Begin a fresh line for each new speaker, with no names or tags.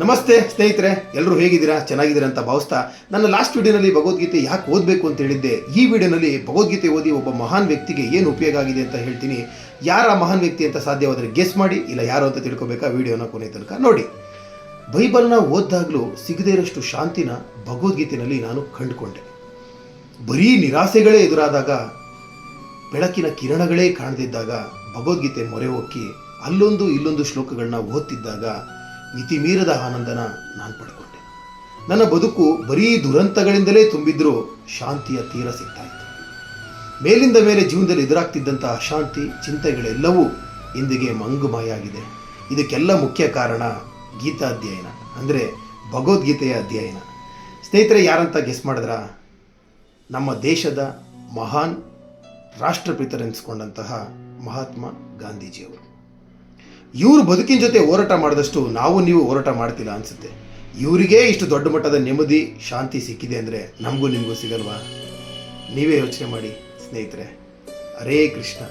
ನಮಸ್ತೆ ಸ್ನೇಹಿತರೆ ಎಲ್ಲರೂ ಹೇಗಿದ್ದೀರಾ? ಚೆನ್ನಾಗಿದ್ದೀರಾ ಅಂತ ಭಾವಿಸ್ತಾ ನನ್ನ ಲಾಸ್ಟ್ ವಿಡಿಯೋನಲ್ಲಿ ಭಗವದ್ಗೀತೆ ಯಾಕೆ ಓದಬೇಕು ಅಂತ ಹೇಳಿದ್ದೆ. ಈ ವಿಡಿಯೋನಲ್ಲಿ ಭಗವದ್ಗೀತೆ ಓದಿ ಒಬ್ಬ ಮಹಾನ್ ವ್ಯಕ್ತಿಗೆ ಏನು ಉಪಯೋಗ ಆಗಿದೆ ಅಂತ ಹೇಳ್ತೀನಿ. ಯಾರ ಮಹಾನ್ ವ್ಯಕ್ತಿ ಅಂತ ಸಾಧ್ಯವಾದರೆ ಗೆಸ್ ಮಾಡಿ, ಇಲ್ಲ ಯಾರು ಅಂತ ತಿಳ್ಕೊಬೇಕಾ? ವಿಡಿಯೋನ ಕೊನೆ ತನಕ ನೋಡಿ. ಬೈಬಲ್ನ ಓದ್ದಾಗಲೂ ಸಿಗದೇ ಇರೋಷ್ಟು ಶಾಂತಿನ ಭಗವದ್ಗೀತೆಯಲ್ಲಿ ನಾನು ಕಂಡುಕೊಂಡೆ. ಬರೀ ನಿರಾಸೆಗಳೇ ಎದುರಾದಾಗ, ಬೆಳಕಿನ ಕಿರಣಗಳೇ ಕಾಣದಿದ್ದಾಗ ಭಗವದ್ಗೀತೆ ಮೊರೆ ಹೊಕ್ಕಿ ಅಲ್ಲೊಂದು ಇಲ್ಲೊಂದು ಶ್ಲೋಕಗಳನ್ನ ಓದ್ತಿದ್ದಾಗ ಮಿತಿಮೀರದ ಆನಂದನ ನಾನು ಪಡ್ಕೊಂಡೆ. ನನ್ನ ಬದುಕು ಬರೀ ದುರಂತಗಳಿಂದಲೇ ತುಂಬಿದ್ರೂ ಶಾಂತಿಯ ತೀರ ಸಿಗ್ತಾ ಇತ್ತು ಮೇಲಿಂದ ಮೇಲೆ ಜೀವನದಲ್ಲಿ ಎದುರಾಗ್ತಿದ್ದಂಥ ಅಶಾಂತಿ, ಚಿಂತೆಗಳೆಲ್ಲವೂ ಇಂದಿಗೆ ಮಂಗುಮಾಯಾಗಿದೆ. ಇದಕ್ಕೆಲ್ಲ ಮುಖ್ಯ ಕಾರಣ ಗೀತಾ ಅಧ್ಯಯನ ಅಂದರೆ ಭಗವದ್ಗೀತೆಯ ಅಧ್ಯಯನ. ಸ್ನೇಹಿತರೆ, ಯಾರಂತ ಗೆಸ್ ಮಾಡಿದ್ರ? ನಮ್ಮ ದೇಶದ ಮಹಾನ್ ರಾಷ್ಟ್ರಪಿತರೆನಿಸ್ಕೊಂಡಂತಹ ಮಹಾತ್ಮ ಗಾಂಧೀಜಿಯವರು. ಇವರು ಬದುಕಿನ ಜೊತೆ ಹೋರಾಟ ಮಾಡಿದಷ್ಟು ನಾವು ನೀವು ಹೋರಾಟ ಮಾಡ್ತಿಲ್ಲ ಅನಿಸುತ್ತೆ. ಇವರಿಗೆ ಇಷ್ಟು ದೊಡ್ಡ ಮಟ್ಟದ ನೆಮ್ಮದಿ, ಶಾಂತಿ ಸಿಕ್ಕಿದೆ ಅಂದರೆ ನಮಗೂ ನಿಮಗೂ ಸಿಗಲ್ವಾ? ನೀವೇ ಯೋಚನೆ ಮಾಡಿ, ಸ್ನೇಹಿತರೆ. ಹರೇ ಕೃಷ್ಣ.